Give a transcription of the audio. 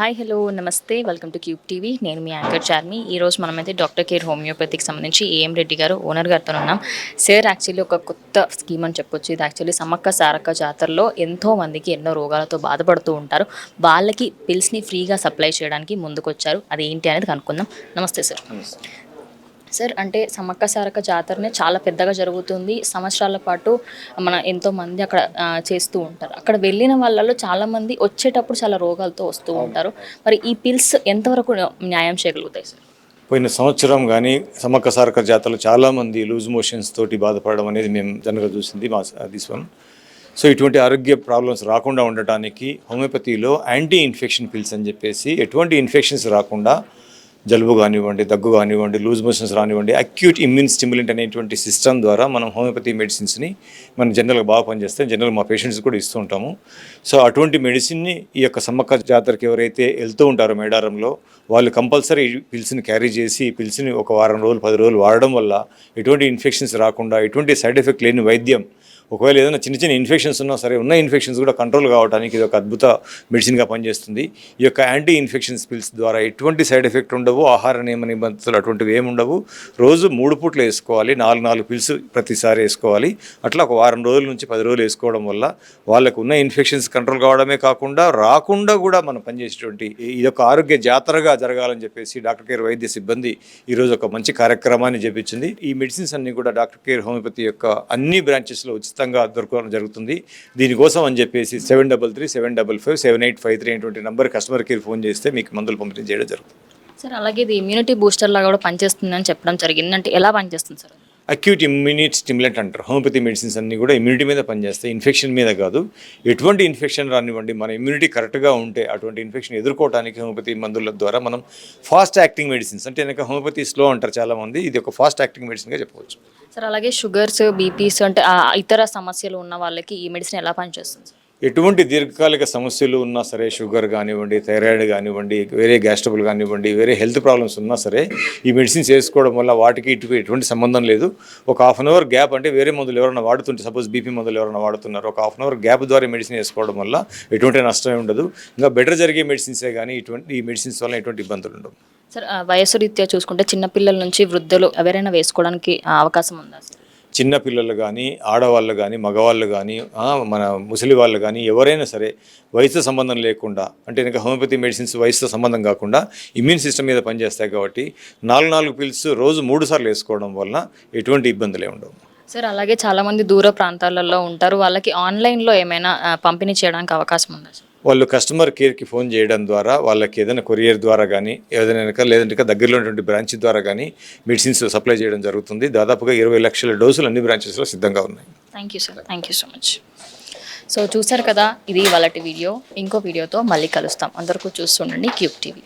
Hi hello namaste. Welcome to Cube TV నేను మీ anchor Charmi. ఈరోజు మనమైతే డాక్టర్ కేర్ హోమియోపతికి సంబంధించి ఏఎం రెడ్డి గారు ఓనర్ గారితో ఉన్నాం. సార్ యాక్చువల్లీ ఒక కొత్త స్కీమ్ అని చెప్పొచ్చు. ఇది యాక్చువల్లీ సమ్మక్క సారక్క జాతరలో ఎంతో మందికి ఎన్నో రోగాలతో బాధపడుతూ ఉంటారు. వాళ్ళకి పిల్స్ని ఫ్రీగా సప్లై చేయడానికి ముందుకొచ్చారు. అది ఏంటి అనేది కనుక్కుందాం. నమస్తే సార్ సార్ అంటే సమ్మక్క సారక్క జాతరనే చాలా పెద్దగా జరుగుతుంది. సంవత్సరాల పాటు మన ఎంతో మంది అక్కడ చేస్తూ ఉంటారు. అక్కడ వెళ్ళిన వాళ్ళలో చాలా మంది వచ్చేటప్పుడు చాలా రోగాలతో వస్తూ ఉంటారు. మరి ఈ పిల్స్ ఎంతవరకు న్యాయం చేయగలుగుతాయి సార్? పోయిన సంవత్సరం కానీ సమ్మక్క సారక్క జాతరలో చాలామంది లూజ్ మోషన్స్ తోటి బాధపడడం అనేది మేము జనరల్గా చూసింది మా దిస్ వన్ సో ఇటువంటి ఆరోగ్య ప్రాబ్లమ్స్ రాకుండా ఉండటానికి హోమియోపతిలో యాంటీ ఇన్ఫెక్షన్ పిల్స్ అని చెప్పేసి ఎటువంటి ఇన్ఫెక్షన్స్ రాకుండా జలుబు కానివ్వండి దగ్గు కానివ్వండి లూజ్ మోషన్స్ రానివ్వండి అక్యూట్ ఇమ్యూన్ స్టిమ్యులెంట్ అనేటువంటి సిస్టమ్ ద్వారా మనం హోమియోపతి మెడిసిన్స్ని మనం జనరల్గా బాగా పనిచేస్తాం. జనరల్ మా పేషెంట్స్ కూడా ఇస్తూ ఉంటాము. సో అటువంటి మెడిసిన్ని ఈ యొక్క సమ్మక్క జాతరకి ఎవరైతే వెళ్తూ ఉంటారో మేడారంలో వాళ్ళు కంపల్సరీ ఈ పిల్స్ని క్యారీ చేసి ఈ పిల్స్ని ఒక వారం రోజులు పది రోజులు వాడడం వల్ల ఎటువంటి ఇన్ఫెక్షన్స్ రాకుండా ఎటువంటి సైడ్ ఎఫెక్ట్ లేని వైద్యం ఒకవేళ ఏదైనా చిన్న చిన్న ఇన్ఫెక్షన్స్ ఉన్నా సరే ఉన్న ఇన్ఫెక్షన్స్ కూడా కంట్రోల్ కావడానికి ఇది ఒక అద్భుత మెడిసిన్గా పనిచేస్తుంది. ఈ యొక్క యాంటీ ఇన్ఫెక్షన్స్ పిల్స్ ద్వారా ఎటువంటి సైడ్ ఎఫెక్ట్ ఉండవు ఆహార నియమ నిబంధనలు అటువంటివి ఏమి ఉండవు. రోజు మూడు పూట్లు వేసుకోవాలి నాలుగు నాలుగు పిల్స్ ప్రతిసారి వేసుకోవాలి. అట్లా ఒక వారం రోజుల నుంచి పది రోజులు వేసుకోవడం వల్ల వాళ్ళకు ఉన్న ఇన్ఫెక్షన్స్ కంట్రోల్ కావడమే కాకుండా రాకుండా కూడా మనం పనిచేసేటువంటి ఇది ఒక ఆరోగ్య జాతరగా జరగాలని చెప్పేసి డాక్టర్ కేర్ వైద్య సిబ్బంది ఈరోజు ఒక మంచి కార్యక్రమాన్ని చేపించింది. ఈ మెడిసిన్స్ అన్ని కూడా డాక్టర్ కేర్ హోమియోపతి యొక్క అన్ని బ్రాంచెస్లో ఉచితంగా దొరకడం జరుగుతుంది. దీనికోసం అని చెప్పేసి seven double three seven double five seven eight five three అనేటువంటి నంబర్ కస్టమర్ కేర్ ఫోన్ చేస్తే మీకు మందులు పంపిణీ చేయడం జరుగుతుంది. సార్ అలాగే ఇది ఇమ్యూనిటీ బూస్టర్ లాగా కూడా పనిచేస్తుందని చెప్పడం జరిగింది. అంటే ఎలా పనిచేస్తుంది సార్ అక్యూట్ ఇమ్యూనిట్ స్టిమ్యులెంట్ అంటారు. హోమియోపతి మెడిసిన్స్ అన్ని కూడా ఇమ్యూనిటీ మీద పనిచేస్తాయి. ఇన్ఫెక్షన్ మీద కాదు. ఎటువంటి ఇన్ఫెక్షన్ రానివ్వండి. మన ఇమ్యూనిటీ కరెక్ట్గా ఉంటే అటువంటి ఇన్ఫెక్షన్ ఎదుర్కోవడానికి హోమియోపతి మందుల ద్వారా మనం ఫాస్ట్ యాక్టింగ్ మెడిసిన్స్ అంటే వెనక హోమియోపతి స్లో అంటారు చాలామంది. ఇది ఒక ఫాస్ట్ యాక్టింగ్ మెడిసిన్గా చెప్పవచ్చు. సార్ అలాగే షుగర్స్ బీపీస్ అంటే ఇతర సమస్యలు ఉన్న వాళ్ళకి ఈ మెడిసిన్ ఎలా పనిచేస్తుంది సార్? ఎటువంటి దీర్ఘకాలిక సమస్యలు ఉన్నా సరే షుగర్ కానివ్వండి థైరాయిడ్ కానివ్వండి వేరే గ్యాస్ట్రబుల్ కానివ్వండి వేరే హెల్త్ ప్రాబ్లమ్స్ ఉన్నా సరే ఈ మెడిసిన్స్ వేసుకోవడం వల్ల వాటికి ఇటు ఎటువంటి సంబంధం లేదు. ఒక హాఫ్ అన్ అవర్ గ్యాప్ అంటే వేరే మందులు ఎవరైనా వాడుతుంటే సపోజ్ బీపీ మందులు ఎవరైనా వాడుతున్నారు ఒక హాఫ్ అన్ అవర్ గ్యాప్ ద్వారా మెడిసిన్ వేసుకోవడం వల్ల ఎటువంటి నష్టమే ఉండదు. ఇంకా బెటర్ జరిగే మెడిసిన్సే కానీ ఇటువంటి ఈ మెడిసిన్స్ వల్ల ఎటువంటి ఇబ్బందులు ఉండవు. సార్ ఆ, రీత్యా చూసుకుంటే చిన్నపిల్లల నుంచి వృద్ధులు ఎవరైనా వేసుకోవడానికి అవకాశం ఉందా సార్? చిన్నపిల్లలు కానీ ఆడవాళ్ళు కానీ మగవాళ్ళు కానీ మన ముసలి వాళ్ళు కానీ ఎవరైనా సరే వయసుతో సంబంధం లేకుండా అంటే ఇంకా హోమియోపతి మెడిసిన్స్ వయసుతో సంబంధం కాకుండా ఇమ్యూన్ సిస్టమ్ మీద పనిచేస్తాయి కాబట్టి నాలుగు నాలుగు పిల్స్ రోజు మూడు సార్లు వేసుకోవడం వలన ఎటువంటి ఇబ్బందులే ఉండవు. సార్ అలాగే చాలామంది దూర ప్రాంతాలలో ఉంటారు. వాళ్ళకి ఆన్లైన్లో ఏమైనా పంపిణీ చేయడానికి అవకాశం ఉందా సార్? వాళ్ళు కస్టమర్ కేర్కి ఫోన్ చేయడం ద్వారా వాళ్ళకి ఏదైనా కొరియర్ ద్వారా కానీ ఏదైనా లేదంటే దగ్గరలో ఉన్నటువంటి బ్రాంచ్ ద్వారా కానీ మెడిసిన్స్ సప్లై చేయడం జరుగుతుంది. దాదాపుగా ఇరవై లక్షల డోసులు అన్ని బ్రాంచెస్లో సిద్ధంగా ఉన్నాయి. Thank you sir thank you so much so చూసారు కదా ఇది వాళ్ళటి వీడియో. ఇంకో వీడియోతో మళ్ళీ కలుస్తాం. అందరికీ చూస్తుండండి క్యూబ్ టీవీ